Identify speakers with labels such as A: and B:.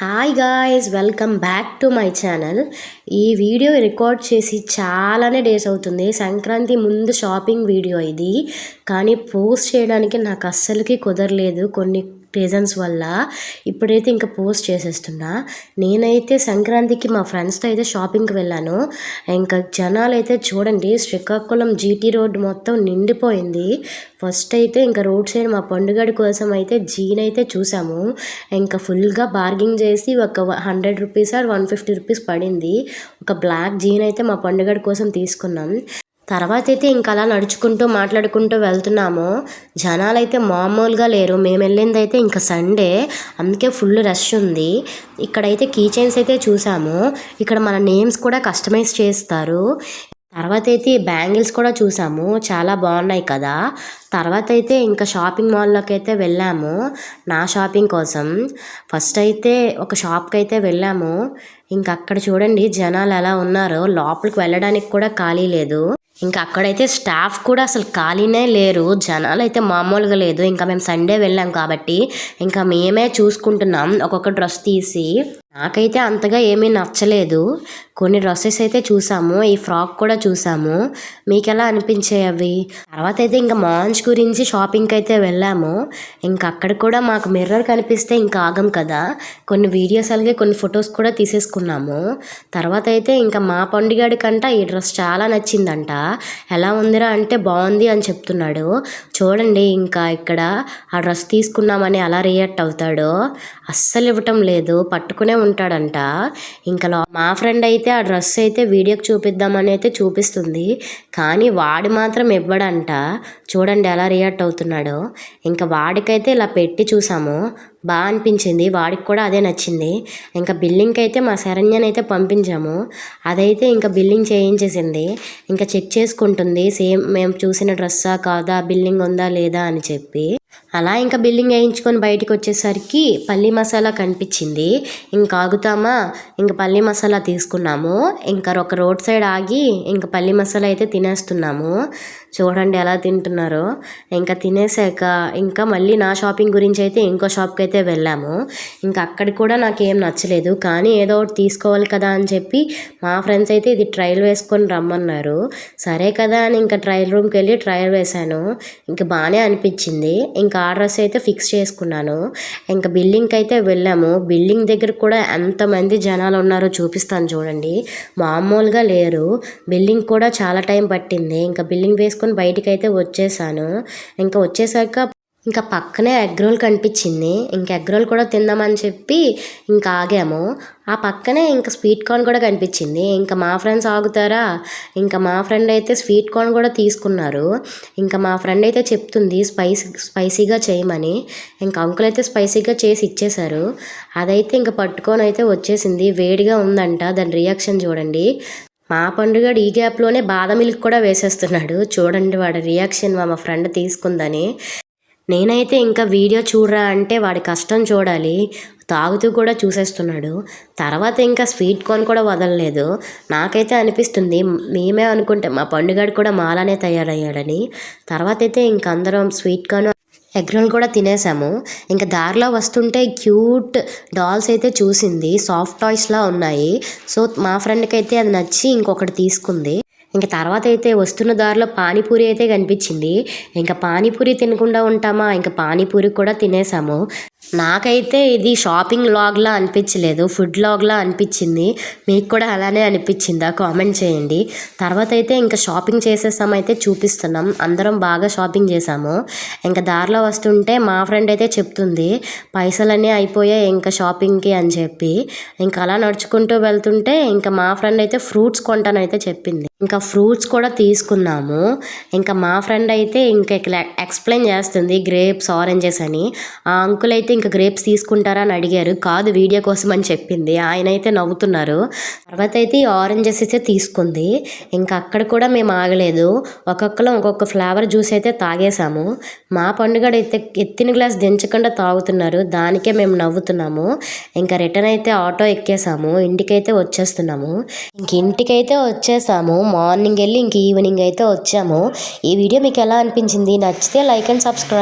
A: Hi guys welcome back to my channel ఈ video record చేసి చాలానే డేస్ అవుతుంది. సంక్రాంతి ముందు షాపింగ్ వీడియో ఇది. కానీ పోస్ట్ చేయడానికి నాకు అస్సలకి కుదరలేదు. కొన్ని రీజన్స్ వల్ల ఇప్పుడైతే ఇంకా పోస్ట్ చేసేస్తున్నా. నేనైతే సంక్రాంతికి మా ఫ్రెండ్స్తో అయితే షాపింగ్కి వెళ్ళాను. ఇంకా జనాలు అయితే చూడండి శ్రీకాకుళం జీటీ రోడ్ మొత్తం నిండిపోయింది. ఫస్ట్ అయితే ఇంకా రోడ్ సైడ్ మా పండుగడి కోసం అయితే జీన్ అయితే చూసాము. ఇంకా ఫుల్గా బార్గింగ్ చేసి ఒక hundred rupees or one fifty rupees పడింది. ఒక బ్లాక్ జీన్ అయితే మా పండుగడి కోసం తీసుకున్నాం. తర్వాత అయితే ఇంకా అలా నడుచుకుంటూ మాట్లాడుకుంటూ వెళ్తున్నాము. జనాలు అయితే మామూలుగా లేరు. మేము వెళ్ళింది అయితే ఇంకా సండే. అందుకే ఫుల్ రష్ ఉంది. ఇక్కడైతే కీ చైన్స్ అయితే చూసాము. ఇక్కడ మన నేమ్స్ కూడా కస్టమైజ్ చేస్తారు. తర్వాత అయితే బ్యాంగిల్స్ కూడా చూసాము. చాలా బాగున్నాయి కదా. తర్వాత అయితే ఇంకా షాపింగ్ మాల్లోకి అయితే వెళ్ళాము. నా షాపింగ్ కోసం. ఫస్ట్ అయితే ఒక షాప్కి అయితే వెళ్ళాము. ఇంకా అక్కడ చూడండి జనాలు ఎలా ఉన్నారో. లోపలికి వెళ్ళడానికి కూడా ఖాళీ లేదు. ఇంకా అక్కడైతే స్టాఫ్ కూడా అసలు ఖాళీనే లేరు. జనాలు అయితే మామూలుగా లేదు. ఇంకా మేము సండే వెళ్ళాం కాబట్టి ఇంకా మేమే చూసుకుంటున్నాం. ఒక్కొక్క డ్రెస్ తీసి నాకైతే అంతగా ఏమీ నచ్చలేదు. కొన్ని డ్రెస్సెస్ అయితే చూసాము ఈ ఫ్రాక్ కూడా చూసాము. మీకు ఎలా అనిపించాయి అవి? తర్వాత అయితే ఇంకా మాంచ్ గురించి షాపింగ్కి అయితే వెళ్ళాము. ఇంకా అక్కడ కూడా మాకు మిర్రర్ కనిపిస్తే ఇంకా ఆగం కదా. కొన్ని వీడియోస్ అలాగే కొన్ని ఫొటోస్ కూడా తీసేసుకున్నాము. తర్వాత అయితే ఇంకా మా పండుగాడి కంట ఈ డ్రెస్ చాలా నచ్చిందంట. ఎలా ఉందిరా అంటే బాగుంది అని చెప్తున్నాడు. చూడండి ఇంకా ఇక్కడ ఆ డ్రెస్ తీసుకున్నామని అలా రియాక్ట్ అవుతాడో. అస్సలు ఇవ్వటం లేదు. పట్టుకునే ఉంటాడంట. ఇంకా మా ఫ్రెండ్ అయితే ఆ డ్రెస్ అయితే వీడియోకి చూపిద్దామని అయితే చూపిస్తుంది. కానీ వాడి మాత్రం ఇవ్వడంట. చూడండి ఎలా రియాక్ట్ అవుతున్నాడో. ఇంకా వాడికైతే ఇలా పెట్టి చూసాము. బాగా అనిపించింది. వాడికి కూడా అదే నచ్చింది. ఇంకా బిల్లింగ్కి అయితే మా శరణ్యని అయితే పంపించాము. అదైతే ఇంకా బిల్లింగ్ చేయించేసింది. ఇంకా చెక్ చేసుకుంటుంది. సేమ్ మేము చూసిన డ్రెస్సా కాదా? బిల్లింగ్ ఉందా లేదా అని చెప్పి. అలా ఇంకా బిల్లింగ్ వేయించుకొని బయటికి వచ్చేసరికి పల్లి మసాలా కనిపించింది. ఇంకా ఆగుతామా? ఇంకా పల్లి మసాలా తీసుకున్నాము. ఇంకా ఒక రోడ్ సైడ్ ఆగి ఇంకా పల్లి మసాలా అయితే తినేస్తున్నాము. చూడండి ఎలా తింటున్నారో. ఇంకా తినేసాక ఇంకా మళ్ళీ నా షాపింగ్ గురించి అయితే ఇంకో షాప్కి అయితే వెళ్ళాము. ఇంకా అక్కడ కూడా నాకేం నచ్చలేదు. కానీ ఏదో ఒకటి తీసుకోవాలి కదా అని చెప్పి మా ఫ్రెండ్స్ అయితే ఇది ట్రయల్ వేసుకొని రమ్మన్నారు. సరే కదా అని ఇంకా ట్రయల్ రూమ్కి వెళ్ళి ట్రయల్ వేశాను. ఇంకా బాగానే అనిపించింది. ఇంకా ఆర్డర్స్ అయితే ఫిక్స్ చేసుకున్నాను. ఇంకా బిల్డింగ్కి అయితే వెళ్ళాము. బిల్డింగ్ దగ్గర కూడా ఎంతమంది జనాలు ఉన్నారో చూపిస్తాను చూడండి. మామూలుగా లేరు. బిల్డింగ్ కూడా చాలా టైం పట్టింది. ఇంకా బిల్డింగ్ వేసుకొని బయటికి అయితే వచ్చేసాను. ఇంకా వచ్చేసాక ఇంకా పక్కనే ఎగ్ రోల్ కనిపించింది. ఇంకా ఎగ్ రోల్ కూడా తిందామని చెప్పి ఇంకా ఆగాము. ఆ పక్కనే ఇంకా స్వీట్ కార్న్ కూడా కనిపించింది. ఇంకా మా ఫ్రెండ్స్ ఆగుతారా? ఇంకా మా ఫ్రెండ్ అయితే స్వీట్ కార్న్ కూడా తీసుకున్నారు. ఇంకా మా ఫ్రెండ్ అయితే చెప్తుంది స్పైసీ స్పైసీగా చేయమని. ఇంకా అంకుల్ అయితే స్పైసీగా చేసి ఇచ్చేశారు. అదైతే ఇంకా పట్టుకొని అయితే వచ్చేసింది. వేడిగా ఉందంట. దాని రియాక్షన్ చూడండి. మా పండుగ ఈ గ్యాప్లోనే బాదం మిల్క్ కూడా వేసేస్తున్నాడు. చూడండి వాడి రియాక్షన్ మా ఫ్రెండ్ తీసుకుందని. నేనైతే ఇంకా వీడియో చూడరా అంటే వాడి కష్టం చూడాలి. తాగుతూ కూడా చూసేస్తున్నాడు. తర్వాత ఇంకా స్వీట్ కార్న్ కూడా వదలలేదు. నాకైతే అనిపిస్తుంది మేమే అనుకుంటే మా పండుగడు కూడా మాలానే తయారయ్యాడని. తర్వాత అయితే ఇంక అందరం స్వీట్ కార్న్ ఎగ్ రోల్ కూడా తినేసాము. ఇంకా దారిలో వస్తుంటే క్యూట్ డాల్స్ అయితే చూసింది సాఫ్ట్ టాయ్స్లా ఉన్నాయి. సో మా ఫ్రెండ్కి అయితే అది నచ్చి ఇంకొకటి తీసుకుంది. ఇంకా తర్వాత అయితే వస్తున్న దారిలో పానీపూరి అయితే కనిపించింది. ఇంకా పానీపూరి తినకుండా ఉంటామా? ఇంకా పానీపూరి కూడా తినేసాము. నాకైతే ఇది షాపింగ్ లాగ్లా అనిపించలేదు ఫుడ్ లాగ్లా అనిపించింది. మీకు కూడా అలానే అనిపించిందా? కామెంట్ చేయండి. తర్వాత అయితే ఇంకా షాపింగ్ చేసేసామైతే చూపిస్తున్నాం. అందరం బాగా షాపింగ్ చేసాము ఇంకా దారిలో వస్తుంటే మా ఫ్రెండ్ అయితే చెప్తుంది పైసలన్నీ అయిపోయాయి ఇంకా షాపింగ్కి అని చెప్పి. ఇంకా అలా నడుచుకుంటూ వెళ్తుంటే ఇంకా మా ఫ్రెండ్ అయితే ఫ్రూట్స్ కొంటానైతే చెప్పింది. ఇంకా ఫ్రూట్స్ కూడా తీసుకున్నాము. ఇంకా మా ఫ్రెండ్ అయితే ఇంకా ఎక్స్ప్లెయిన్ చేస్తుంది గ్రేప్స్ ఆరెంజెస్ అని. ఆ అంకుల్ అయితే ఇంకా గ్రేప్స్ తీసుకుంటారా అని అడిగారు. కాదు వీడియో కోసం అని చెప్పింది. ఆయన అయితే నవ్వుతున్నారు. తర్వాత అయితే ఈ ఆరెంజెస్ అయితే తీసుకుంది. ఇంకా అక్కడ కూడా మేము ఆగలేదు. ఒక్కొక్కరు ఒక్కొక్క ఫ్లేవర్ జ్యూస్ అయితే తాగేసాము మా పండుగ అయితే ఎత్తిన గ్లాస్ దించకుండా తాగుతున్నారు. దానికే మేము నవ్వుతున్నాము. ఇంకా రిటర్న్ అయితే ఆటో ఎక్కేసాము ఇంటికైతే వచ్చేస్తున్నాము. ఇంక ఇంటికైతే వచ్చేసాము మార్నింగ్ వెళ్ళి ఇంక ఈవినింగ్ అయితే వచ్చాము. ఈ వీడియో మీకు ఎలా అనిపించింది? నచ్చితే లైక్ అండ్ సబ్స్క్రైబ్.